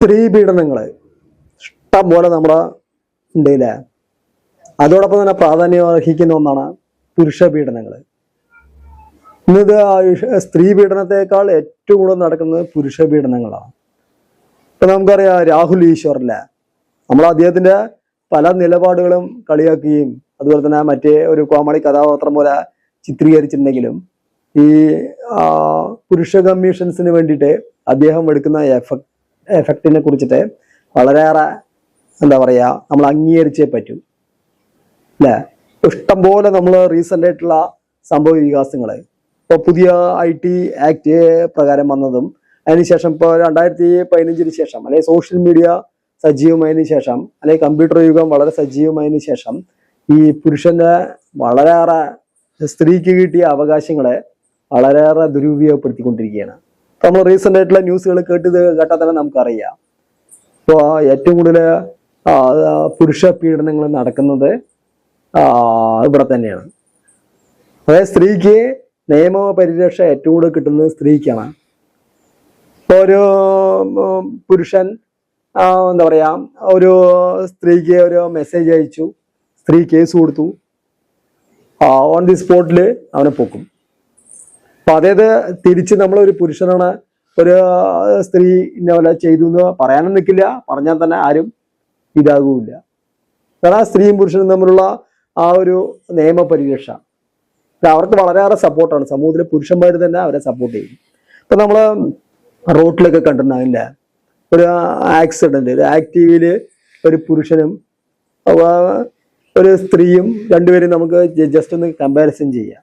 സ്ത്രീ പീഡനങ്ങൾ ഇഷ്ടം പോലെ നമ്മുടെ ഇന്ത്യയിൽ അതോടൊപ്പം തന്നെ പ്രാധാന്യം അർഹിക്കുന്ന ഒന്നാണ് പുരുഷ പീഡനങ്ങൾ ഇന്നത് സ്ത്രീ പീഡനത്തെക്കാൾ ഏറ്റവും കൂടുതൽ നടക്കുന്നത് പുരുഷ പീഡനങ്ങളാണ് ഇപ്പൊ നമുക്കറിയാം രാഹുൽ ഈശ്വറിലെ നമ്മൾ അദ്ദേഹത്തിന്റെ പല നിലപാടുകളും കളിയാക്കുകയും അതുപോലെ തന്നെ മറ്റേ ഒരു കോമഡി കഥാപാത്രം പോലെ ചിത്രീകരിച്ചിട്ടുണ്ടെങ്കിലും ഈ പുരുഷ കമ്മീഷൻസിന് വേണ്ടിയിട്ട് അദ്ദേഹം എടുക്കുന്ന എഫക്ട് എഫക്റ്റിനെ കുറിച്ചിട്ട് വളരെയേറെ എന്താ പറയുക നമ്മൾ അംഗീകരിച്ചേ പറ്റൂ. അല്ലേ? ഇഷ്ടംപോലെ നമ്മൾ റീസെന്റ് ആയിട്ടുള്ള സംഭവ വികാസങ്ങൾ ഇപ്പോൾ പുതിയ ഐ ടി ആക്ട് പ്രകാരം വന്നതും അതിനുശേഷം ഇപ്പോൾ രണ്ടായിരത്തി പതിനഞ്ചിന് ശേഷം അല്ലെങ്കിൽ സോഷ്യൽ മീഡിയ സജീവമായതിന് ശേഷം അല്ലെങ്കിൽ കമ്പ്യൂട്ടർ യുഗം വളരെ സജീവമായതിനു ശേഷം ഈ പുരുഷന്റെ വളരെയേറെ സ്ത്രീക്ക് കിട്ടിയ അവകാശങ്ങളെ വളരെയേറെ ദുരുപയോഗപ്പെടുത്തിക്കൊണ്ടിരിക്കുകയാണ്. നമ്മൾ റീസെന്റ് ആയിട്ടുള്ള ന്യൂസുകൾ കേട്ടത് കേട്ടാൽ തന്നെ നമുക്കറിയാം. ഇപ്പോൾ ഏറ്റവും കൂടുതൽ പുരുഷ പീഡനങ്ങൾ നടക്കുന്നത് ഇവിടെ തന്നെയാണ്. അതായത് സ്ത്രീക്ക് നിയമ പരിരക്ഷ ഏറ്റവും കൂടുതൽ കിട്ടുന്നത് സ്ത്രീക്കാണ്. ഇപ്പൊ ഒരു പുരുഷൻ എന്താ പറയാ ഒരു സ്ത്രീക്ക് ഒരു മെസ്സേജ് അയച്ചു സ്ത്രീ കേസ് കൊടുത്തു. ഓൺ ദി സ്പോട്ടിൽ അവനെ പൊക്കും. അപ്പൊ അതായത് തിരിച്ച് നമ്മളൊരു പുരുഷനാണ് ഒരു സ്ത്രീ ഇന്ന പോലെ ചെയ്തു എന്ന് പറയാനും നിൽക്കില്ല പറഞ്ഞാൽ തന്നെ ആരും ഇതാകൂല്ല. കാരണം സ്ത്രീയും പുരുഷനും തമ്മിലുള്ള ആ ഒരു നിയമപരിരക്ഷ. അവർക്ക് വളരെയേറെ സപ്പോർട്ടാണ്. സമൂഹത്തിലെ പുരുഷന്മാർ തന്നെ അവരെ സപ്പോർട്ട് ചെയ്യും. ഇപ്പൊ നമ്മൾ റോട്ടിലൊക്കെ കണ്ടിട്ടുണ്ടാവില്ല ഒരു ആക്സിഡന്റ് ഒരു ആക്റ്റീവിൽ ഒരു പുരുഷനും ഒരു സ്ത്രീയും രണ്ടുപേരും നമുക്ക് ജസ്റ്റ് ഒന്ന് കമ്പാരിസൺ ചെയ്യാം.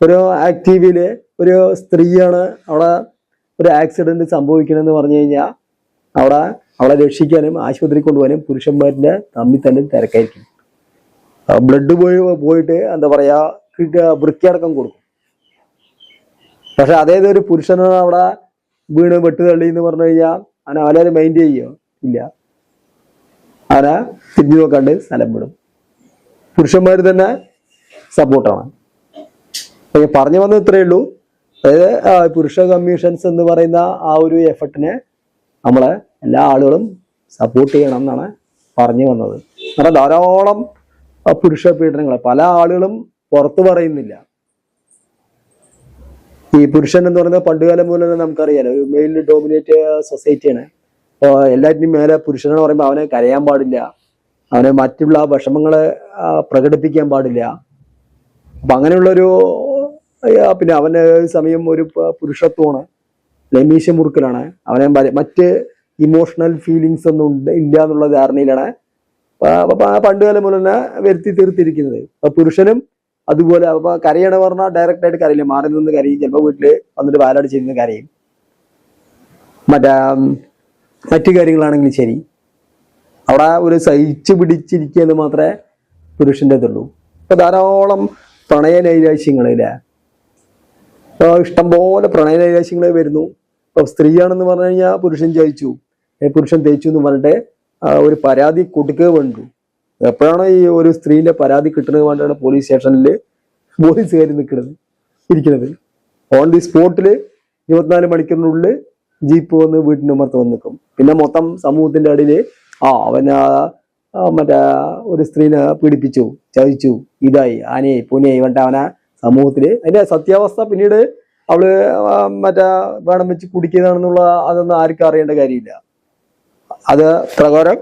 ഒരു ആക്റ്റീവിൽ ഒരു സ്ത്രീയാണ് അവിടെ ഒരു ആക്സിഡന്റ് സംഭവിക്കണമെന്ന് പറഞ്ഞു കഴിഞ്ഞാൽ അവിടെ അവളെ രക്ഷിക്കാനും ആശുപത്രി കൊണ്ടുപോകാനും പുരുഷന്മാരുടെ തമ്മിൽ തന്നെ തിരക്കായിരിക്കും. ബ്ലഡ് പോയി പോയിട്ട് എന്താ പറയാ വൃത്തിയടക്കം കൊടുക്കും. പക്ഷെ അതേത് ഒരു പുരുഷനാണ് അവിടെ വീണ് വെട്ടുതള്ളി എന്ന് പറഞ്ഞു കഴിഞ്ഞാൽ അവനെ അവരെ മൈൻഡ് ചെയ്യോ ഇല്ല. അവനെ തിരിഞ്ഞു നോക്കാണ്ട് സ്ഥലം വിടും. പുരുഷന്മാർ തന്നെ സപ്പോർട്ടാണ് പറഞ്ഞു വന്നത് ഇത്രയേ ഉള്ളൂ. അതായത് പുരുഷ കമ്മീഷൻസ് എന്ന് പറയുന്ന ആ ഒരു എഫർട്ടിനെ നമ്മളെ എല്ലാ ആളുകളും സപ്പോർട്ട് ചെയ്യണം എന്നാണ് പറഞ്ഞു വന്നത്. കാരണം ധാരാളം പുരുഷ പീഡനങ്ങൾ പല ആളുകളും പുറത്തു പറയുന്നില്ല. ഈ പുരുഷൻ എന്ന് പറയുന്നത് പണ്ടുകാലം മുതൽ നമുക്കറിയാലോ ഒരു മെയിൽ ഡോമിനേറ്റ് സൊസൈറ്റിയാണ് അപ്പോൾ എല്ലാറ്റിനും മേലെ പുരുഷനെന്ന് പറയുമ്പോൾ അവനെ കരയാൻ പാടില്ല. അവനെ മറ്റുള്ള വിഷമങ്ങളെ പ്രകടിപ്പിക്കാൻ പാടില്ല. അപ്പം അങ്ങനെയുള്ളൊരു പിന്നെ അവന് സമയം ഒരു പുരുഷത്വമാണ്. ലമീശ മുറുക്കലാണ്. അവനെ മറ്റ് ഇമോഷണൽ ഫീലിങ്സ് ഒന്നും ഇല്ല എന്നുള്ള ധാരണയിലാണ്. പ- പ- പണ്ടുകാലം മുതൽ തന്നെ വരുത്തി തീർത്തിരിക്കുന്നത്. അപ്പൊ പുരുഷനും അതുപോലെ അപ്പൊ കരയണ പറഞ്ഞാൽ ഡയറക്റ്റ് ആയിട്ട് കരയില്ല. മാറി നിന്ന് കരയും. ചിലപ്പോൾ വീട്ടിൽ വന്നിട്ട് വാലാട് ചെയ്യുന്ന കരയും. മറ്റേ മറ്റു കാര്യങ്ങളാണെങ്കിലും ശരി. അവിടെ ഒരു സഹിച്ചു പിടിച്ചിരിക്കുക എന്ന് മാത്രമേ പുരുഷന്റെ ഇതുള്ളൂ. ഇപ്പൊ ധാരാളം പ്രണയ നൈരാശ്യങ്ങളില്ലേ? ഇഷ്ടംപോലെ പ്രണയ നൈരാശ്യങ്ങൾ വരുന്നു. ഇപ്പൊ സ്ത്രീയാണെന്ന് പറഞ്ഞു കഴിഞ്ഞാൽ പുരുഷൻ ജയിച്ചു. പുരുഷൻ തേച്ചു എന്ന് പറഞ്ഞിട്ട് ഒരു പരാതി കൊടുക്കുക വേണ്ടു. എപ്പോഴാണോ ഈ ഒരു സ്ത്രീന്റെ പരാതി കിട്ടുന്നത് വേണ്ടിയാണ് പോലീസ് സ്റ്റേഷനിൽ പോലീസ് പോലീസുകാർ നിൽക്കുന്നത് ഇരിക്കുന്നത്. ഓൺ ദി സ്പോട്ടിൽ ഇരുപത്തിനാല് മണിക്കൂറിനുള്ളിൽ ജീപ്പ് വന്ന് വീട്ടിന്റെ ഉമ്മർത്ത് വന്ന് നിൽക്കും പിന്നെ മൊത്തം സമൂഹത്തിന്റെ അടിയിൽ ആ അവന മറ്റേ ഒരു സ്ത്രീനെ പീഡിപ്പിച്ചു ചതിച്ചു ഇതായി ആനയായി പൂനയായി വേണ്ട അവനെ സമൂഹത്തിൽ. അതിന്റെ സത്യാവസ്ഥ പിന്നീട് അവൾ മറ്റേ വേണം വെച്ച് കുടിക്കുന്നതാണെന്നുള്ള അതൊന്നും ആർക്കും അറിയേണ്ട കാര്യമില്ല. അത് പ്രകാരം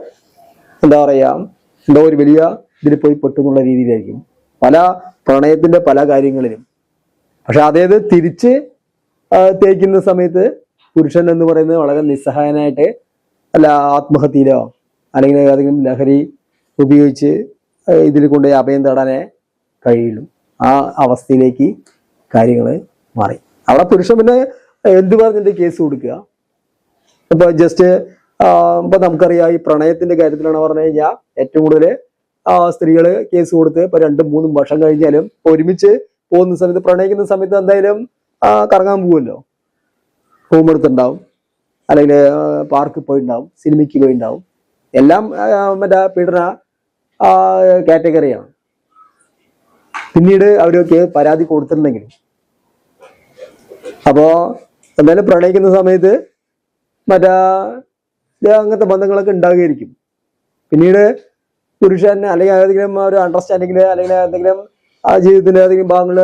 എന്താ പറയാ എന്തോ ഒരു വലിയ ഇതിൽ പോയി പെട്ടു എന്നുള്ള രീതിയിലായിരിക്കും. പല പ്രണയത്തിന്റെ പല കാര്യങ്ങളിലും. പക്ഷെ അതേത് തിരിച്ച് തേക്കുന്ന സമയത്ത് പുരുഷൻ എന്ന് പറയുന്നത് വളരെ നിസ്സഹായനായിട്ട് അല്ല ആത്മഹത്യയിലോ അല്ലെങ്കിൽ ഏതെങ്കിലും ലഹരി ഉപയോഗിച്ച് ഇതിൽ കൊണ്ടുപോയി അഭയം തേടാനേ കഴിയുള്ളൂ. ആ അവസ്ഥയിലേക്ക് കാര്യങ്ങൾ മാറി. അവിടെ പുരുഷൻ പിന്നെ എന്ത് പറഞ്ഞിട്ട് കേസ് കൊടുക്കുക? ഇപ്പൊ ജസ്റ്റ് ഇപ്പൊ നമുക്കറിയാം ഈ പ്രണയത്തിന്റെ കാര്യത്തിലാണ് പറഞ്ഞു കഴിഞ്ഞാൽ ഏറ്റവും കൂടുതൽ സ്ത്രീകൾ കേസ് കൊടുത്ത് ഇപ്പൊ രണ്ടും മൂന്നും വർഷം കഴിഞ്ഞാലും ഒരുമിച്ച് പോകുന്ന സമയത്ത് പ്രണയിക്കുന്ന സമയത്ത് എന്തായാലും കറങ്ങാൻ പോകുമല്ലോ ഹോം എടുത്തുണ്ടാവും അല്ലെങ്കിൽ പാർക്കിൽ പോയിണ്ടാവും സിനിമയ്ക്ക് പോയിണ്ടാവും എല്ലാം മറ്റേ പീഡന കാറ്റഗറിയാണ് പിന്നീട് അവരൊക്കെ പരാതി കൊടുത്തിട്ടുണ്ടെങ്കിൽ അപ്പോ എന്തായാലും പ്രണയിക്കുന്ന സമയത്ത് മറ്റേ അങ്ങനത്തെ ബന്ധങ്ങളൊക്കെ ഉണ്ടാകുകയായിരിക്കും പിന്നീട് പുരുഷൻ അല്ലെങ്കിൽ ഏതെങ്കിലും ഒരു അണ്ടർസ്റ്റാൻഡിങ്ങിൽ അല്ലെങ്കിൽ എന്തെങ്കിലും ആ ജീവിതത്തിന്റെ ഏതെങ്കിലും ഭാഗങ്ങൾ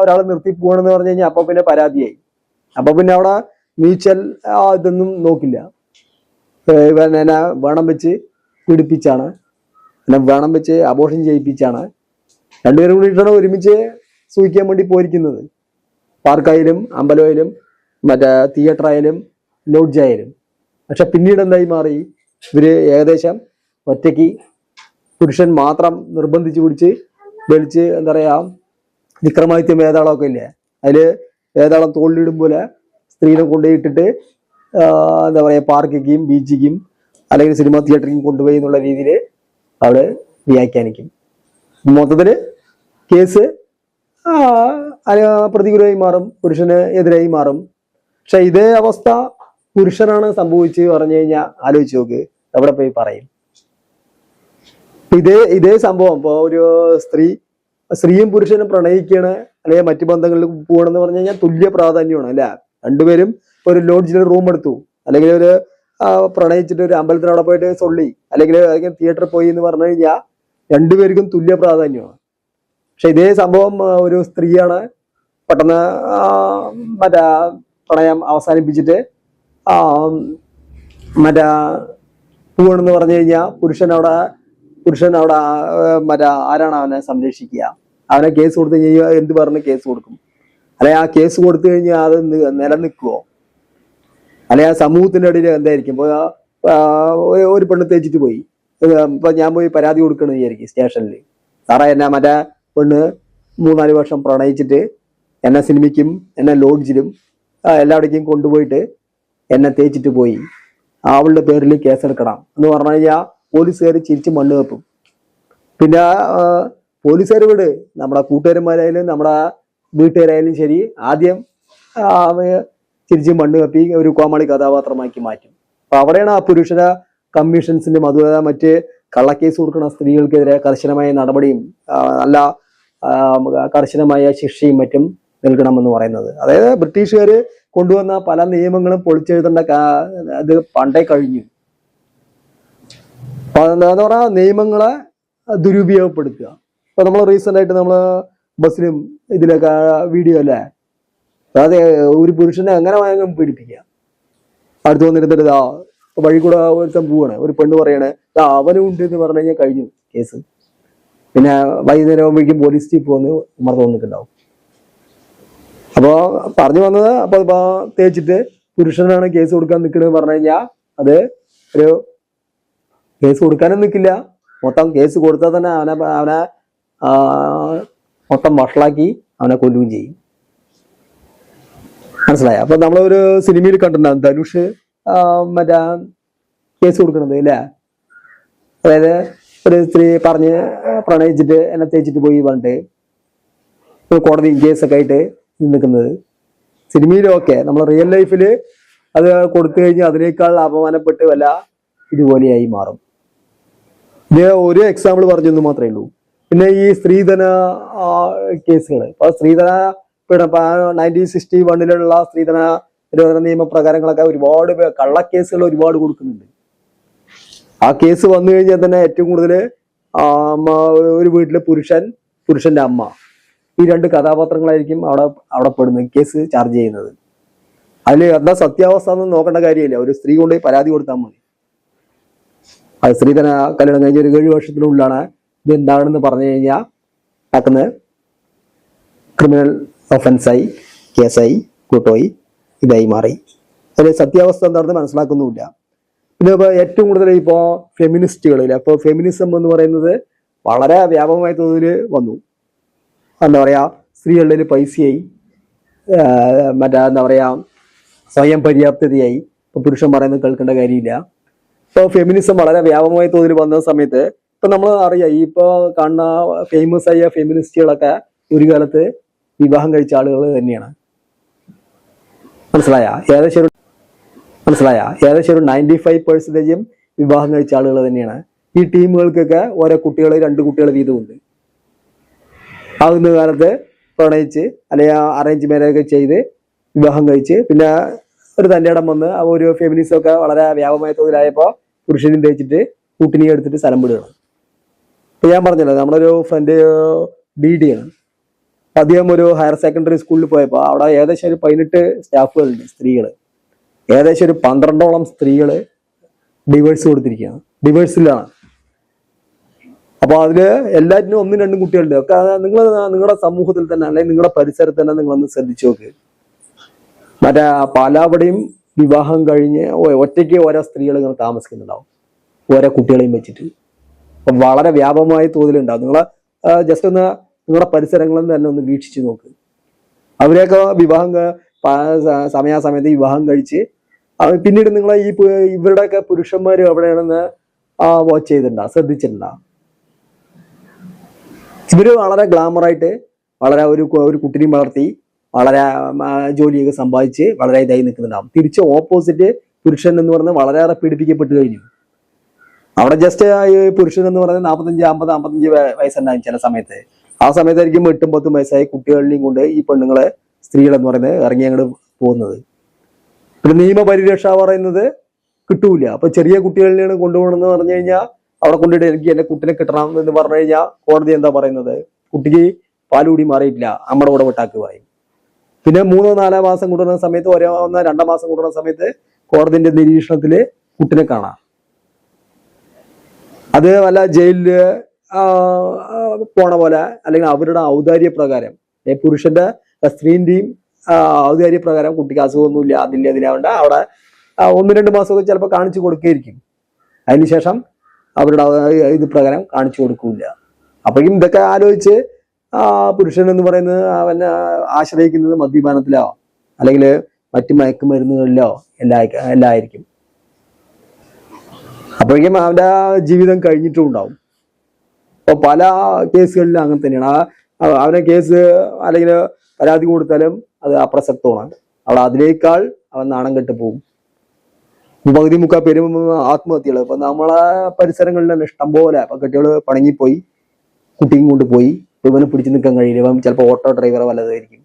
ഒരാൾ നിർത്തി പോകണമെന്ന് പറഞ്ഞു കഴിഞ്ഞാൽ അപ്പൊ പിന്നെ പരാതിയായി. അപ്പൊ പിന്നെ അവിടെ മ്യൂച്വൽ ഇതൊന്നും നോക്കില്ല. പിന്നെ വേണം വെച്ച് പിടിപ്പിച്ചാണ് പിന്നെ വേണം വെച്ച് അബോഷൻ ചെയ്യിപ്പിച്ചാണ്. രണ്ടുപേരും കൂടിയിട്ടാണ് ഒരുമിച്ച് സൂചിക്കാൻ വേണ്ടി പോയിരിക്കുന്നത്. പാർക്കായാലും അമ്പലമായാലും മറ്റേ തിയേറ്റർ ആയാലും ലോഡ്ജ് ആയാലും. പക്ഷെ പിന്നീട് എന്തായി മാറി? ഇവർ ഏകദേശം ഒറ്റയ്ക്ക് പുരുഷൻ മാത്രം നിർബന്ധിച്ച് പിടിച്ച് വലിച്ച് എന്താ പറയാ വിക്രമാദിത്യം വേതാളമൊക്കെ ഇല്ലേ? അതിൽ വേതാളം തോളിലിടും പോലെ സ്ത്രീനെ കൊണ്ടുപോയിട്ടിട്ട് എന്താ പറയാ പാർക്കിക്കും ബീച്ചിക്കും അല്ലെങ്കിൽ സിനിമ തിയേറ്ററിക്കും കൊണ്ടുപോയി എന്നുള്ള രീതിയിൽ അവിടെ വ്യാഖ്യാനിക്കും. മൊത്തത്തിൽ കേസ് പ്രതികൂലമായി മാറും പുരുഷന് എതിരായി മാറും. പക്ഷെ ഇതേ അവസ്ഥ പുരുഷനാണ് സംഭവിച്ച് പറഞ്ഞു കഴിഞ്ഞാൽ ആലോചിച്ച് നോക്ക്. എവിടെ പോയി പറയും. ഇതേ ഇതേ സംഭവം. ഇപ്പോ ഒരു സ്ത്രീ സ്ത്രീയും പുരുഷനും പ്രണയിക്കുകയാണ് അല്ലെങ്കിൽ മറ്റു ബന്ധങ്ങളിൽ പോകണമെന്ന് പറഞ്ഞു കഴിഞ്ഞാൽ തുല്യ പ്രാധാന്യമാണ് അല്ല? രണ്ടുപേരും ഒരു ലോഡ്ജിൽ റൂം എടുത്തു. അല്ലെങ്കിൽ ഒരു പ്രണയിച്ചിട്ട് ഒരു അമ്പലത്തിനവിടെ പോയിട്ട് സൊള്ളി. അല്ലെങ്കിൽ അല്ലെങ്കിൽ തിയേറ്ററിൽ പോയി എന്ന് പറഞ്ഞു കഴിഞ്ഞാൽ രണ്ടുപേർക്കും തുല്യ പ്രാധാന്യമാണ്. പക്ഷെ ഇതേ സംഭവം ഒരു സ്ത്രീയാണ് പെട്ടെന്ന് മറ്റേ പ്രണയം അവസാനിപ്പിച്ചിട്ട് മറ്റാ പോവാണെന്ന് പറഞ്ഞു കഴിഞ്ഞാൽ പുരുഷൻ അവിടെ പുരുഷൻ അവിടെ മറ്റാ ആരാണ് അവനെ സംരക്ഷിക്കുക? അവനെ കേസ് കൊടുത്തു കഴിഞ്ഞാൽ എന്ത് പറഞ്ഞ് കേസ് കൊടുക്കും? അല്ലെ ആ കേസ് കൊടുത്തു കഴിഞ്ഞാൽ അത് നിലനിൽക്കുമോ അല്ലെ ആ സമൂഹത്തിന്റെ ഇടയിൽ എന്തായിരിക്കും? ഒരു പെണ്ണ് തേച്ചിട്ട് പോയി. ഇപ്പൊ ഞാൻ പോയി പരാതി കൊടുക്കണമെന്ന് വിചാരിക്കും സ്റ്റേഷനിൽ. സാറേ എന്നാ മറ്റേ പെണ്ണ് മൂന്നാൽ വർഷം പ്രണയിച്ചിട്ട് എന്നെ സിനിമയ്ക്കും എന്നെ ലോഡ്ജിലും എല്ലാവിടേക്കും കൊണ്ടുപോയിട്ട് എന്നെ തേച്ചിട്ട് പോയി. അവളുടെ പേരിൽ കേസെടുക്കണം എന്ന് പറഞ്ഞു കഴിഞ്ഞാൽ പോലീസുകാർ ചിരിച്ച് മണ്ണ് വെപ്പും പിന്നെ പോലീസുകാർ വിട്. നമ്മുടെ കൂട്ടുകാരന്മാരായാലും നമ്മുടെ വീട്ടുകാരായാലും ശരി ആദ്യം ചിരിച്ച് മണ്ണ് കപ്പി ഒരു കോമാളി കഥാപാത്രമാക്കി മാറ്റും. അപ്പൊ അവിടെയാണ് ആ പുരുഷ കമ്മീഷൻസിന്റെ അതുപോലെ മറ്റ് കള്ളക്കേസ് കൊടുക്കുന്ന സ്ത്രീകൾക്കെതിരെ കർശനമായ നടപടിയും നല്ല കർശനമായ ശിക്ഷയും മറ്റും നൽകണമെന്ന് പറയുന്നത്. അതായത് ബ്രിട്ടീഷുകാർ കൊണ്ടുവന്ന പല നിയമങ്ങളും പൊളിച്ചെഴുതേണ്ട അത് പണ്ടേ കഴിഞ്ഞു. എന്താ പറഞ്ഞാൽ നിയമങ്ങളെ ദുരുപയോഗപ്പെടുത്തുക. ഇപ്പൊ നമ്മൾ റീസെന്റ് ആയിട്ട് നമ്മൾ ബസ്സിലും ഇതിലൊക്കെ വീഡിയോ അല്ലേ? അതായത് ഒരു പുരുഷനെ അങ്ങനെ വാങ്ങും പീഡിപ്പിക്കുക. അടുത്ത് വന്നിരുന്നിട്ട് ഇതാ വഴി കൂടെ ഒരുത്തം പോവാണ്. ഒരു പെണ്ണ് പറയണേ അവനുണ്ട് എന്ന് പറഞ്ഞു കഴിഞ്ഞു കേസ്. പിന്നെ വൈകുന്നേരം ആകുമ്പോഴേക്കും പോലീസ് ജീപ്പ് വന്ന് ഉമ്മർത്ത് വന്നിട്ടുണ്ടാവും. അപ്പോൾ പറഞ്ഞു വന്നത് അപ്പോൾ ഇപ്പൊ തേച്ചിട്ട് പുരുഷനാണ് കേസ് കൊടുക്കാൻ നിൽക്കണമെന്ന് പറഞ്ഞു കഴിഞ്ഞാൽ അത് ഒരു കേസ് കൊടുക്കാനും നിൽക്കില്ല മൊത്തം കേസ് കൊടുത്താൽ തന്നെ അവനെ അവനെ മൊത്തം വഷളാക്കി അവനെ കൊല്ലുകയും ചെയ്യും. മനസ്സിലായ? അപ്പൊ നമ്മളൊരു സിനിമയിൽ കണ്ടിട്ടുണ്ടാവും ധനുഷ് മറ്റേ കേസ് കൊടുക്കണത് അല്ലേ? അതായത് ഒരു സ്ത്രീ പറഞ്ഞ് പ്രണയിച്ചിട്ട് എന്നെ തേച്ചിട്ട് പോയി പറഞ്ഞിട്ട് ഒരു കോടതി കേസൊക്കെ ആയിട്ട് നിൽക്കുന്നത്. സിനിമയിലൊക്കെ നമ്മൾ റിയൽ ലൈഫിൽ അത് കൊടുത്തു കഴിഞ്ഞാൽ അതിനേക്കാൾ അപമാനപ്പെട്ട് വല്ല ഇതുപോലെയായി മാറും. ഇത് ഒരു എക്സാമ്പിൾ പറഞ്ഞെന്ന് മാത്രമേ ഉള്ളൂ. പിന്നെ ഈ സ്ത്രീധന കേസുകൾ ഇപ്പൊ സ്ത്രീധന നയന്റീൻ സിക്സ്റ്റി വണ്ണിലുള്ള സ്ത്രീധന നിരോധന നിയമപ്രകാരങ്ങളൊക്കെ ഒരുപാട് കള്ളക്കേസുകൾ ഒരുപാട് കൊടുക്കുന്നുണ്ട്. ആ കേസ് വന്നു കഴിഞ്ഞാൽ തന്നെ ഏറ്റവും കൂടുതൽ ഒരു വീട്ടിലെ പുരുഷൻ പുരുഷന്റെ അമ്മ. ഈ രണ്ട് കഥാപാത്രങ്ങളായിരിക്കും അവിടെ അവിടെ പെടുന്നത് കേസ് ചാർജ് ചെയ്യുന്നത്. അതിൽ എന്താ സത്യാവസ്ഥ എന്ന് നോക്കേണ്ട കാര്യമില്ല. ഒരു സ്ത്രീ കൊണ്ട് പരാതി കൊടുത്താൽ മതി. അത് സ്ത്രീ തന്നെ കല്യാണം കഴിഞ്ഞ ഒരു ഏഴ് വർഷത്തിനുള്ളിലാണ് ഇത് എന്താണെന്ന് പറഞ്ഞു കഴിഞ്ഞാൽ നടക്കുന്നത് ക്രിമിനൽ ഒഫൻസായി കേസായി കൂട്ടോയി ഇതായി മാറി. അതിൽ സത്യാവസ്ഥ എന്താണെന്ന് മനസ്സിലാക്കുന്നുമില്ല. പിന്നെ ഇപ്പോൾ ഏറ്റവും കൂടുതൽ ഇപ്പോൾ ഫെമിനിസ്റ്റുകളിൽ അപ്പോൾ ഫെമിനിസം എന്ന് പറയുന്നത് വളരെ വ്യാപകമായ തോതിൽ വന്നു. എന്താ പറയുക സ്ത്രീകളിൽ പൈസയായി മറ്റേ എന്താ പറയുക സ്വയം പര്യാപ്തതയായി. ഇപ്പോൾ പുരുഷൻ കേൾക്കേണ്ട കാര്യമില്ല. ഇപ്പോൾ ഫെമിനിസം വളരെ വ്യാപകമായ തോതിൽ വന്ന സമയത്ത് ഇപ്പം നമ്മൾ അറിയാം ഈ ഇപ്പോൾ കാണുന്ന ഫേമസ് ആയ ഫെമിനിസ്റ്റുകളൊക്കെ ഒരു കാലത്ത് വിവാഹം കഴിച്ച ആളുകൾ തന്നെയാണ്. മനസ്സിലായ? ഏകദേശം മനസ്സിലായ? ഏകദേശം ഒരു നയന്റി ഫൈവ് പെർസെന്റേജും വിവാഹം കഴിച്ച ആളുകൾ തന്നെയാണ്. ഈ ടീമുകൾക്കൊക്കെ ഓരോ കുട്ടികൾ രണ്ട് കുട്ടികൾ വീതമുണ്ട്. ആകുന്ന കാലത്ത് പ്രണയിച്ച് അല്ലെങ്കിൽ അറേഞ്ച് മാരേജ് ഒക്കെ ചെയ്ത് വിവാഹം കഴിച്ച് പിന്നെ ഒരു തന്റെ ഇടം വന്ന് ഒരു ഫെമിനിസം ഒക്കെ വളരെ വ്യാപമായ തോതിലായപ്പോൾ പുരുഷനും തേച്ചിട്ട് കൂട്ടിനെ എടുത്തിട്ട് സ്ഥലം വിടുകയാണ്. ഇപ്പം ഞാൻ പറഞ്ഞല്ലോ നമ്മളൊരു ഫ്രണ്ട് ബി ഡി ആണ്. അദ്ദേഹം ഒരു ഹയർ സെക്കൻഡറി സ്കൂളിൽ പോയപ്പോൾ അവിടെ ഏകദേശം ഒരു പതിനെട്ട് സ്റ്റാഫുകളുണ്ട് സ്ത്രീകൾ ഏകദേശം ഒരു പന്ത്രണ്ടോളം സ്ത്രീകൾ ഡിവേഴ്സ് കൊടുത്തിരിക്കുകയാണ്. ഡിവേഴ്സിലാണ് അപ്പോൾ അതിൽ എല്ലാറ്റിനും ഒന്നും രണ്ടും കുട്ടികളുണ്ട്. ഒക്കെ നിങ്ങൾ നിങ്ങളുടെ സമൂഹത്തിൽ തന്നെ അല്ലെങ്കിൽ നിങ്ങളുടെ പരിസരത്ത് തന്നെ നിങ്ങളൊന്ന് ശ്രദ്ധിച്ചു നോക്ക്. മറ്റേ പലവിടെയും വിവാഹം കഴിഞ്ഞ് ഒറ്റയ്ക്ക് ഓരോ സ്ത്രീകൾ ഇങ്ങനെ താമസിക്കുന്നുണ്ടാവും. ഓരോ കുട്ടികളെയും വെച്ചിട്ട്. അപ്പൊ വളരെ വ്യാപകമായ തോതിലുണ്ടാവും. നിങ്ങളെ ജസ്റ്റ് ഒന്ന് നിങ്ങളുടെ പരിസരങ്ങളിൽ തന്നെ ഒന്ന് വീക്ഷിച്ചു നോക്ക്. അവരെയൊക്കെ വിവാഹം സമയാസമയത്ത് വിവാഹം കഴിച്ച് പിന്നീട് നിങ്ങളെ ഈ ഇവരുടെ ഇവരുടെയൊക്കെ പുരുഷന്മാർ എവിടെയാണെന്ന് വാച്ച് ചെയ്തിട്ടുണ്ടോ? ശ്രദ്ധിച്ചിട്ടുണ്ടോ? ഇവർ വളരെ ഗ്ലാമറായിട്ട് വളരെ ഒരു ഒരു കുട്ടിനെയും വളർത്തി വളരെ ജോലിയൊക്കെ സമ്പാദിച്ച് വളരെ ഇതായി നിൽക്കുന്നുണ്ടാവും. തിരിച്ച് ഓപ്പോസിറ്റ് പുരുഷൻ എന്ന് പറഞ്ഞാൽ വളരെയേറെ പീഡിപ്പിക്കപ്പെട്ടു കഴിഞ്ഞു. അവിടെ ജസ്റ്റ് പുരുഷൻ എന്ന് പറഞ്ഞാൽ നാൽപ്പത്തഞ്ച് അമ്പത് അമ്പത്തഞ്ച് വയസ്സുണ്ടായി ചില സമയത്ത്. ആ സമയത്തായിരിക്കും എട്ടും പത്തും വയസ്സായ കുട്ടികളിലെയും കൊണ്ട് ഈ പെണ്ണുങ്ങളെ സ്ത്രീകൾ എന്ന് പറയുന്നത് ഇറങ്ങി അങ്ങോട്ട് പോകുന്നത്. പിന്നെ നിയമപരിരക്ഷ പറയുന്നത് കിട്ടൂല. അപ്പൊ ചെറിയ കുട്ടികളിലാണ് കൊണ്ടുപോകണമെന്ന് പറഞ്ഞു കഴിഞ്ഞാൽ അവിടെ കൊണ്ടിട്ട് എനിക്ക് എന്റെ കുട്ടിനെ കിട്ടണം എന്ന് പറഞ്ഞു കഴിഞ്ഞാൽ കോടതി എന്താ പറയുന്നത്? കുട്ടിക്ക് പാലുകൂടി മാറിയിട്ടില്ല. നമ്മുടെ കൂടെ വിട്ടാക്കുമായി പിന്നെ മൂന്നോ നാലോ മാസം കൊണ്ടുവരുന്ന സമയത്ത് ഒരേ ഒന്നോ രണ്ടോ മാസം കൊണ്ടുവരുന്ന സമയത്ത് കോടതിന്റെ നിരീക്ഷണത്തിൽ കുട്ടിനെ കാണാം. അത് വല്ല ജയിലിൽ പോണ പോലെ അല്ലെങ്കിൽ അവരുടെ ഔദാര്യ പ്രകാരം പുരുഷന്റെ സ്ത്രീന്റെയും ആ, ഔദാര്യ പ്രകാരം കുട്ടിക്ക് അസുഖമൊന്നുമില്ല അതില്ല അതിലാവണ്ട അവിടെ ഒന്ന് രണ്ട് മാസമൊക്കെ ചിലപ്പോൾ കാണിച്ചു കൊടുക്കുകയായിരിക്കും അതിനുശേഷം അവരുടെ ഇത് പ്രകാരം കാണിച്ചു കൊടുക്കില്ല. അപ്പോഴും ഇതൊക്കെ ആലോചിച്ച് പുരുഷൻ എന്ന് പറയുന്നത് അവനെ ആശ്രയിക്കുന്നത് മദ്യപാനത്തിലോ അല്ലെങ്കിൽ മറ്റു മയക്കുമരുന്നുകളിലോ എല്ലാ എല്ലായിരിക്കും. അപ്പോഴേക്കും അവന്റെ ആ ജീവിതം കഴിഞ്ഞിട്ടും ഉണ്ടാവും അപ്പൊ പല കേസുകളിലും അങ്ങനെ തന്നെയാണ്. അവനെ കേസ് അല്ലെങ്കിൽ പരാതി കൊടുത്താലും അത് അപ്രസക്തമാണ് അവിടെ അതിനേക്കാൾ അവൻ നാണം കെട്ട് പോകും. പകുതി മുക്കാൽ പേരും ആത്മഹത്യകൾ ഇപ്പൊ നമ്മളെ പരിസരങ്ങളിൽ തന്നെ ഇഷ്ടം പോലെ ഇപ്പൊ കുട്ടികൾ പണങ്ങിപ്പോയി. കുട്ടിയും കൊണ്ട് പോയി. ഇവന് പിടിച്ചു നിൽക്കാൻ കഴിയില്ല. ഇവൻ ചിലപ്പോൾ ഓട്ടോ ഡ്രൈവറോ വല്ലതായിരിക്കും.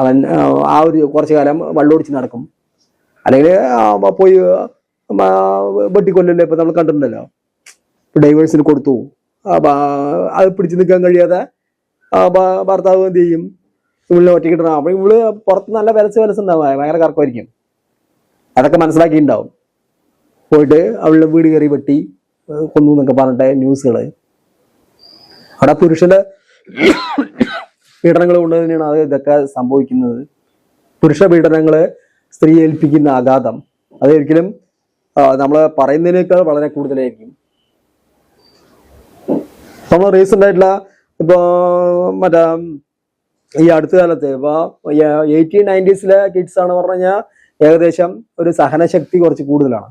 അവൻ ആ ഒരു കുറച്ചു കാലം വള്ളോടിച്ച് നടക്കും. അല്ലെങ്കിൽ പോയി വെട്ടിക്കൊല്ലല്ലോ? ഇപ്പൊ നമ്മൾ കണ്ടിട്ടുണ്ടല്ലോ. ഡൈവേഴ്സിന് കൊടുത്തു. അത് പിടിച്ചു നിൽക്കാൻ കഴിയാതെ ഭർത്താവ് എന്ത് ചെയ്യും? ഇവളിനെ ഒറ്റയ്ക്ക് ഇടണം അപ്പൊ ഇവൾ പുറത്ത് നല്ല വിലച്ച് വിലസ് ഉണ്ടാവും ഭയങ്കര കറക്കമായിരിക്കും അതൊക്കെ മനസ്സിലാക്കിയിട്ടുണ്ടാവും. പോയിട്ട് അവളുടെ വീട് കയറി വെട്ടി കൊന്നു എന്നൊക്കെ പറഞ്ഞിട്ട് ന്യൂസുകൾ. അവിടെ പുരുഷന്റെ പീഡനങ്ങൾ കൊണ്ട് തന്നെയാണ് അത് ഇതൊക്കെ സംഭവിക്കുന്നത്. പുരുഷ പീഡനങ്ങൾ സ്ത്രീ ഏൽപ്പിക്കുന്ന ആഘാതം. അത് ഒരിക്കലും നമ്മൾ പറയുന്നതിനേക്കാൾ വളരെ കൂടുതലായിരിക്കും. നമ്മൾ റീസെന്റ് ആയിട്ടുള്ള ഇപ്പൊ മറ്റേ ഈ അടുത്ത കാലത്ത് ഇപ്പൊ എയ്റ്റീൻ നയന്റീസിലെ കിഡ്സ് ആണ് പറഞ്ഞു കഴിഞ്ഞാൽ ഏകദേശം ഒരു സഹനശക്തി കുറച്ച് കൂടുതലാണ്.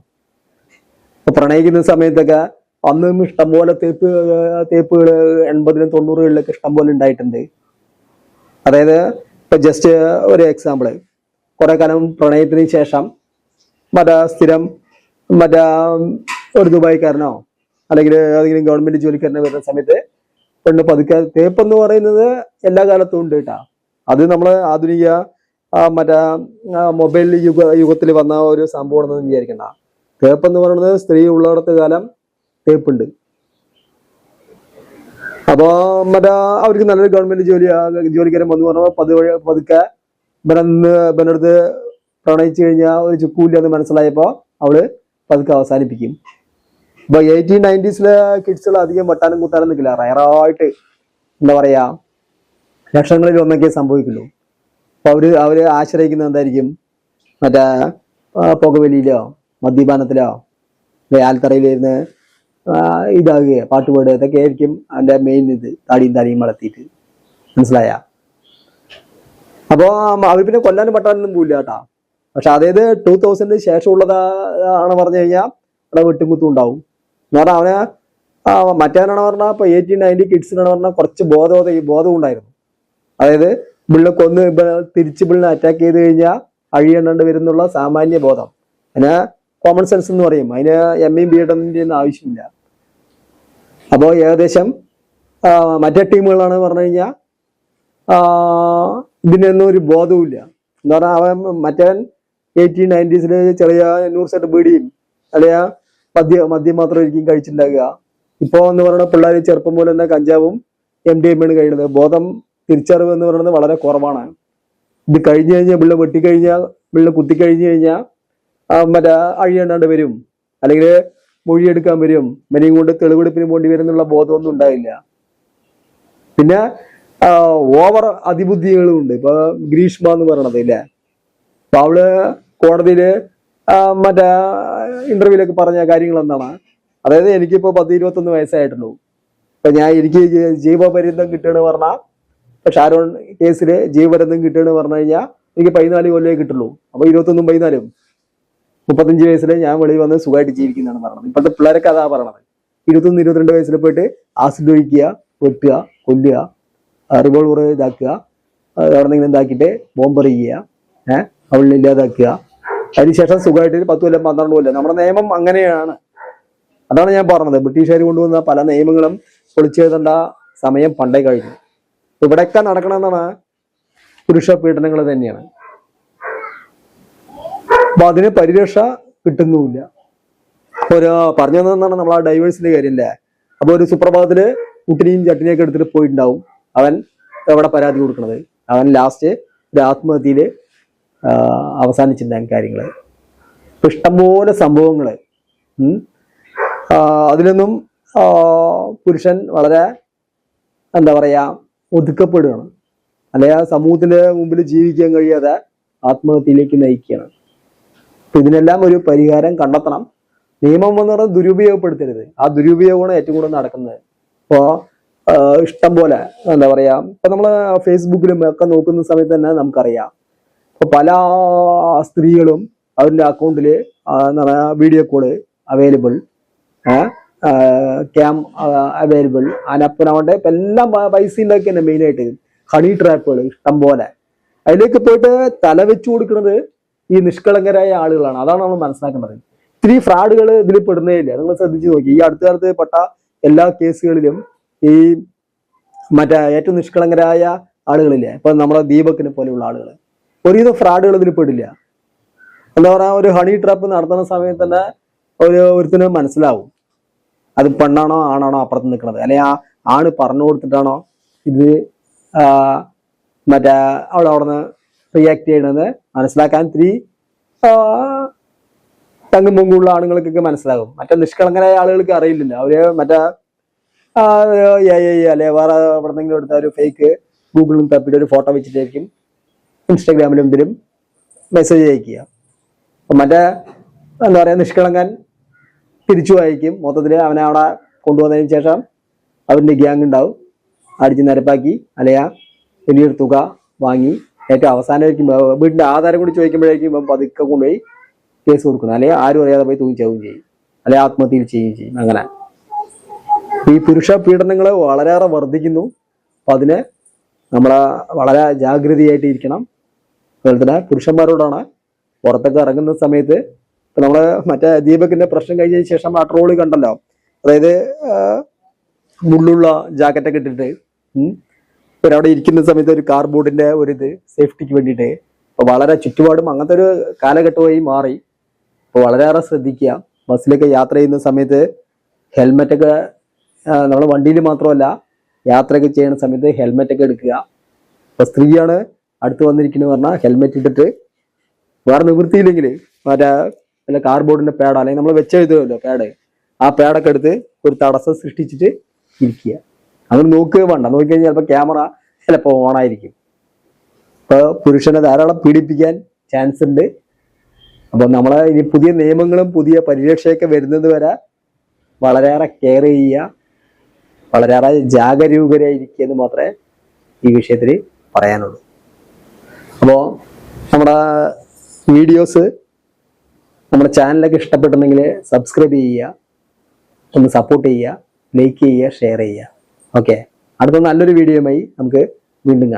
പ്രണയിക്കുന്ന സമയത്തൊക്കെ അന്നും ഇഷ്ടംപോലെ തേപ്പ് തേപ്പുകൾ എൺപതിലും തൊണ്ണൂറുകളിലൊക്കെ ഇഷ്ടംപോലെ ഉണ്ടായിട്ടുണ്ട്. അതായത് ഇപ്പൊ ജസ്റ്റ് ഒരു എക്സാമ്പിൾ കുറെ കാലം പ്രണയത്തിന് ശേഷം മറ്റേ സ്ഥിരം മറ്റേ ഒരു ദുബായിക്കാരനോ അല്ലെങ്കിൽ ഏതെങ്കിലും ഗവൺമെന്റ് ജോലിക്കാരനോ വരുന്ന സമയത്ത് പെണ്ണ് പതുക്കെ തേപ്പ് എന്ന് പറയുന്നത് എല്ലാ കാലത്തും ഉണ്ട് കേട്ടാ. അത് നമ്മൾ ആധുനിക മറ്റേ മൊബൈൽ യുഗ യുഗത്തിൽ വന്ന ഒരു സംഭവമാണെന്ന് വിചാരിക്കണ്ട. തേപ്പ് എന്ന് പറയുന്നത് സ്ത്രീ ഉള്ളിടത്ത് കാലം തേപ്പുണ്ട്. അപ്പോ മറ്റേ അവർക്ക് നല്ലൊരു ഗവൺമെന്റ് ജോലി ജോലിക്കാരൻ വന്നു പറഞ്ഞാൽ പതുവഴി പതുക്കെ ഇവനെന്ന് ഇവനടുത്ത് പ്രണയിച്ചു കഴിഞ്ഞാൽ ഒരു ചുക്കൂല്ല എന്ന് മനസ്സിലായപ്പോ അവൾ പതുക്കെ അവസാനിപ്പിക്കും. ഇപ്പൊ എയ്റ്റീൻ നയന്റീസിലെ കിഡ്സുകൾ അധികം വെട്ടാനും കൂട്ടാനും നിൽക്കില്ല. റയറായിട്ട് എന്താ പറയാ ലക്ഷങ്ങളിൽ ഒന്നൊക്കെ സംഭവിക്കുള്ളൂ. അപ്പൊ അവർ അവർ ആശ്രയിക്കുന്നത് എന്തായിരിക്കും? മറ്റേ പുകവലിയിലോ മദ്യപാനത്തിലോ ആൽത്തറയിലിരുന്ന് ഇതാകുകയോ ഇതാകുക പാട്ട് പാടുക ഇതൊക്കെ ആയിരിക്കും അതിന്റെ മെയിൻ ഇത്. താടിയും താടിയും വളർത്തിയിട്ട്. മനസ്സിലായ? അപ്പോ അവർ പിന്നെ കൊല്ലാനും പട്ടാനൊന്നും പോയില്ല കേട്ടാ. പക്ഷെ അതായത് ടൂ തൗസൻഡ് ശേഷമുള്ളതാ ആണ് പറഞ്ഞു കഴിഞ്ഞാൽ അവിടെ വെട്ടിമുത്തും ഉണ്ടാവും. എന്ന് പറഞ്ഞാൽ അവനെ ആ, മറ്റവനാണ് പറഞ്ഞാൽ ഇപ്പൊ എയ്റ്റീൻ നയന്റി കിഡ്സിനാണ് പറഞ്ഞാൽ കുറച്ച് ബോധവത ബോധം ഉണ്ടായിരുന്നു. അതായത് പിള്ളെ കൊന്ന് തിരിച്ച് ബിള്ളിനെ അറ്റാക്ക് ചെയ്ത് കഴിഞ്ഞാൽ അഴിയണ്ടാണ്ട് വരുന്നുള്ള സാമാന്യ ബോധം. അതിന് കോമൺ സെൻസ് എന്ന് പറയും. അതിന് എം എയും ബി എഡിന്റെ ഒന്നും ആവശ്യമില്ല. അപ്പോൾ ഏകദേശം മറ്റേ ടീമുകളാണ് പറഞ്ഞു കഴിഞ്ഞാൽ ഇതിനൊന്നും ഒരു ബോധവുമില്ല. എന്ന് പറഞ്ഞാൽ അവൻ മറ്റവൻ എയ്റ്റീൻ നയന്റീസിൽ ചെറിയ നൂറ് സെറ്റ് ബീഡിയും അല്ലെങ്കിൽ മദ്യം മദ്യം മാത്രമായിരിക്കും കഴിച്ചിട്ടുണ്ടാകുക ഇപ്പോ എന്ന് പറയുന്ന പിള്ളേർ ചെറുപ്പം മുതൽ തന്നെ കഞ്ചാവും എം ഡി എം ആണ് കഴിയുന്നത്. ബോധം തിരിച്ചറിവ് എന്ന് പറയുന്നത് വളരെ കുറവാണ്. ഇത് കഴിഞ്ഞു കഴിഞ്ഞാൽ പിള്ള വെട്ടിക്കഴിഞ്ഞാൽ പിള്ള കുത്തി കഴിഞ്ഞു കഴിഞ്ഞാൽ മറ്റേ അഴിയണ്ടാണ്ട് വരും. അല്ലെങ്കിൽ മൊഴിയെടുക്കാൻ വരും. മെനയും കൊണ്ട് തെളിവെടുപ്പിന് പോണ്ടി വരുന്നുള്ള ബോധമൊന്നും ഉണ്ടായില്ല പിന്നെ ഓവർ അതിബുദ്ധികളും ഉണ്ട്. ഇപ്പൊ ഗ്രീഷ്മ എന്ന് പറയണത് ഇല്ലേ? അപ്പൊ അവൾ കോടതിയിൽ മറ്റേ ഇന്റർവ്യൂലൊക്കെ പറഞ്ഞ കാര്യങ്ങൾ എന്താണ് അതായത് എനിക്കിപ്പോ പത്ത് ഇരുപത്തൊന്ന് വയസ്സായിട്ടുള്ളൂ. അപ്പൊ ഞാൻ എനിക്ക് ജീവപര്യന്തം കിട്ടുകയെന്ന് പറഞ്ഞാൽ ഇപ്പൊ ഷാരോൺ കേസിൽ ജീവപര്യന്തം കിട്ടുകയെന്ന് പറഞ്ഞു കഴിഞ്ഞാൽ എനിക്ക് പതിനാല് കൊല്ലമേ കിട്ടുള്ളൂ. അപ്പൊ ഇരുപത്തൊന്നും പതിനാലും. മുപ്പത്തഞ്ച് വയസ്സിൽ ഞാൻ വെളിയിൽ വന്ന് സുഖമായിട്ട് ജീവിക്കുന്നതാണ് പറഞ്ഞത്. ഇപ്പോഴത്തെ പിള്ളേരൊക്കെ അതാ പറയണത്. ഇരുപത്തൊന്ന് ഇരുപത്തിരണ്ട് വയസ്സിൽ പോയിട്ട് ആസിഡ് ഒഴിക്കുക വെട്ടുക കൊല്ലുക റിവോൾവർ ഇതാക്കുക എവിടെന്നെങ്കിലും ഇതാക്കിയിട്ട് ബോംബെറിയുക ഏഹ് അവളിനെ ഇല്ലാതാക്കുക അതിനുശേഷം സുഖമായിട്ട് പത്ത് കൊല്ലം പന്ത്രണ്ട് കൊല്ലം. നമ്മുടെ നിയമം അങ്ങനെയാണ്. അതാണ് ഞാൻ പറഞ്ഞത്. ബ്രിട്ടീഷുകാർ കൊണ്ടുവന്ന പല നിയമങ്ങളും പൊളിച്ചെഴുതേണ്ട സമയം പണ്ടേ കഴിഞ്ഞു. ഇവിടെയൊക്കെ നടക്കണമെന്നാണ് പുരുഷ പീഡനങ്ങൾ തന്നെയാണ്. അപ്പൊ അതിന് പരിരക്ഷ കിട്ടുന്നുമില്ല. ഒരു പറഞ്ഞു തന്നെന്നാണ് നമ്മൾ ആ ഡൈവേഴ്സിന്റെ കാര്യം അല്ലേ അപ്പൊ ഒരു സുപ്രഭാതത്തിൽ കുട്ടിനെയും ചട്ടിനെയൊക്കെ എടുത്തിട്ട് പോയിട്ടുണ്ടാവും. അവൻ എവിടെ പരാതി കൊടുക്കണത്? അവൻ ലാസ്റ്റ് ഒരു ആത്മഹത്യയിൽ ആ, അവസാനിച്ചിട്ടുണ്ടാകും ഇപ്പം ഇഷ്ടംപോലെ സംഭവങ്ങൾ അതിലൊന്നും പുരുഷൻ വളരെ എന്താ പറയുക ഒതുക്കപ്പെടുകയാണ്. അല്ലെങ്കിൽ ആ സമൂഹത്തിന്റെ മുമ്പിൽ ജീവിക്കാൻ കഴിയാതെ ആത്മഹത്യയിലേക്ക് നയിക്കുകയാണ്. അപ്പം ഇതിനെല്ലാം ഒരു പരിഹാരം കണ്ടെത്തണം. നിയമം എന്ന് പറയുന്നത് ദുരുപയോഗപ്പെടുത്തരുത്. ആ ദുരുപയോഗമാണ് ഏറ്റവും കൂടുതൽ നടക്കുന്നത്. ഇപ്പോൾ ഇഷ്ടം പോലെ എന്താ പറയുക ഇപ്പം നമ്മൾ ഫേസ്ബുക്കിലും ഒക്കെ നോക്കുന്ന സമയത്ത് തന്നെ നമുക്കറിയാം. ഇപ്പൊ പല സ്ത്രീകളും അവരുടെ അക്കൗണ്ടിൽ video call available cam available അനപ്പനാവട്ടെ ഇപ്പൊ എല്ലാം പൈസ ഉണ്ടാക്കി തന്നെ മെയിൻ ആയിട്ട് ഹണി ട്രാപ്പുകൾ ഇഷ്ടം പോലെ. അതിലേക്ക് പോയിട്ട് തല വെച്ചു കൊടുക്കുന്നത് ഈ നിഷ്കളങ്കരായ ആളുകളാണ്. അതാണ് നമ്മൾ മനസ്സിലാക്കേണ്ടത് ഇത്തിരി ഫ്രോഡുകൾ ഇതിൽ പെടുന്നേ ഇല്ല നിങ്ങൾ ശ്രദ്ധിച്ചു നോക്കി ഈ അടുത്ത കാലത്ത് പെട്ട എല്ലാ കേസുകളിലും ഈ മറ്റേ ഏറ്റവും നിഷ്കളങ്കരായ ആളുകളില്ലേ? ഇപ്പൊ നമ്മുടെ ദീപക്കിനെ പോലെയുള്ള ആളുകൾ ഒരുവിധം ഫ്രോഡുകൾ ഇതിൽ പെടില്ല എന്താ പറയാ ഒരു ഹണി ട്രാപ്പ് നടത്തുന്ന സമയത്ത് തന്നെ ഒരു ഒരുത്തിന് മനസ്സിലാവും. അത് പെണ്ണാണോ ആണാണോ അപ്പുറത്ത് നിൽക്കുന്നത്. അല്ലെ ആ ആണ് പറഞ്ഞു കൊടുത്തിട്ടാണോ ഇത് മറ്റേ അവിടെ അവിടെ നിന്ന് റിയാക്ട് ചെയ്യണമെന്ന് മനസ്സിലാക്കാൻ ഇത്തിരി തങ്ങും പൊങ്കുള്ള ആണുങ്ങൾക്കൊക്കെ മനസ്സിലാകും. മറ്റേ നിഷ്കളങ്കരായ ആളുകൾക്ക് അറിയില്ലല്ലോ. അവർ മറ്റേ അല്ലെ വേറെ എവിടെന്നെങ്കിലും എടുത്ത ഒരു ഫേക്ക് ഗൂഗിളിൽ തപ്പിയിട്ട് ഒരു ഫോട്ടോ വെച്ചിട്ടായിരിക്കും ഇൻസ്റ്റാഗ്രാമിലും ഇതിലും മെസ്സേജ് അയക്കുക. അപ്പം മറ്റേ എന്താ പറയുക നിഷ്കളങ്കൻ തിരിച്ചു അയക്കും മൊത്തത്തിൽ അവനെ അവിടെ കൊണ്ടുവന്നതിന് ശേഷം അവന്റെ ഗ്യാങ് ഉണ്ടാവും. അടിച്ച് നിരപ്പാക്കി അല്ലെങ്കിൽ വലിയൊരു തുക വാങ്ങി. ഏറ്റവും അവസാനം വയ്ക്കുമ്പോൾ വീടിന്റെ ആധാരം കൂടി ചോദിക്കുമ്പോഴേക്കും ഇപ്പം പതുക്കെ കൊണ്ടുപോയി കേസ് കൊടുക്കുന്നത്. അല്ലെങ്കിൽ ആരും അറിയാതെ പോയി തൂങ്ങിച്ചാവുകയും ചെയ്യും. അല്ലെങ്കിൽ ആത്മഹത്യയിൽ ചെയ്യുകയും ചെയ്യും. അങ്ങനെ. ഈ പുരുഷ പീഡനങ്ങൾ വളരെയേറെ വർദ്ധിക്കുന്നു. അപ്പം അതിന് നമ്മളെ വളരെ ജാഗ്രതയായിട്ട് ഇരിക്കണം അതുപോലെ പുരുഷന്മാരോടാണ് പുറത്തൊക്കെ ഇറങ്ങുന്ന സമയത്ത് ഇപ്പൊ നമ്മൾ മറ്റേ ദീപകിന്റെ പ്രശ്നം കഴിഞ്ഞതിന് ശേഷം ആ ട്രോൾ കണ്ടല്ലോ. അതായത് മുള്ളുള്ള ജാക്കറ്റൊക്കെ ഇട്ടിട്ട് പിന്നെ അവിടെ ഇരിക്കുന്ന സമയത്ത് ഒരു കാർബോർഡിന്റെ ഒരു ഇത് സേഫ്റ്റിക്ക് വേണ്ടിയിട്ട് അപ്പോൾ വളരെ ചുറ്റുപാടും അങ്ങനത്തെ ഒരു കാലഘട്ടമായി മാറി. അപ്പോൾ വളരെയേറെ ശ്രദ്ധിക്കുക. ബസ്സിലൊക്കെ യാത്ര ചെയ്യുന്ന സമയത്ത് ഹെൽമെറ്റൊക്കെ നമ്മൾ വണ്ടിയിൽ മാത്രമല്ല യാത്രയൊക്കെ ചെയ്യുന്ന സമയത്ത് ഹെൽമെറ്റൊക്കെ എടുക്കുക. അപ്പോൾ സ്ത്രീയാണ് അടുത്ത് വന്നിരിക്കുന്നത് പറഞ്ഞാൽ ഹെൽമെറ്റ് ഇട്ടിട്ട് വേറെ നിവൃത്തിയില്ലെങ്കിൽ മറ്റേ അല്ല കാർബോർഡിന്റെ പാഡ് അല്ലെങ്കിൽ നമ്മൾ വെച്ചെഴുതുമല്ലോ പാഡ് ആ പാഡൊക്കെ എടുത്ത് ഒരു തടസ്സം സൃഷ്ടിച്ചിട്ട് ഇരിക്കുക. അങ്ങനെ നോക്കുക വേണ്ട. നോക്കിക്കഴിഞ്ഞാൽ ചിലപ്പോൾ ക്യാമറ ചിലപ്പോൾ ഓണായിരിക്കും ഇപ്പോൾ പുരുഷനെ ധാരാളം പീഡിപ്പിക്കാൻ ചാൻസ് ഉണ്ട്. അപ്പോൾ നമ്മളെ ഇനി പുതിയ നിയമങ്ങളും പുതിയ പരിരക്ഷയൊക്കെ വരുന്നത് വരെ വളരെയേറെ കെയർ ചെയ്യുക. വളരെയേറെ ജാഗരൂകരായിരിക്കുക എന്ന് മാത്രമേ ഈ വിഷയത്തിൽ പറയാനുള്ളൂ. അപ്പോൾ നമ്മുടെ വീഡിയോസ് നമ്മുടെ ചാനലൊക്കെ ഇഷ്ടപ്പെട്ടുണ്ടെങ്കിൽ സബ്സ്ക്രൈബ് ചെയ്യുക ഒന്ന് സപ്പോർട്ട് ചെയ്യുക ലൈക്ക് ചെയ്യുക ഷെയർ ചെയ്യുക. ഓക്കെ അടുത്ത നല്ലൊരു വീഡിയോയുമായി നമുക്ക് വീണ്ടും കാണാം.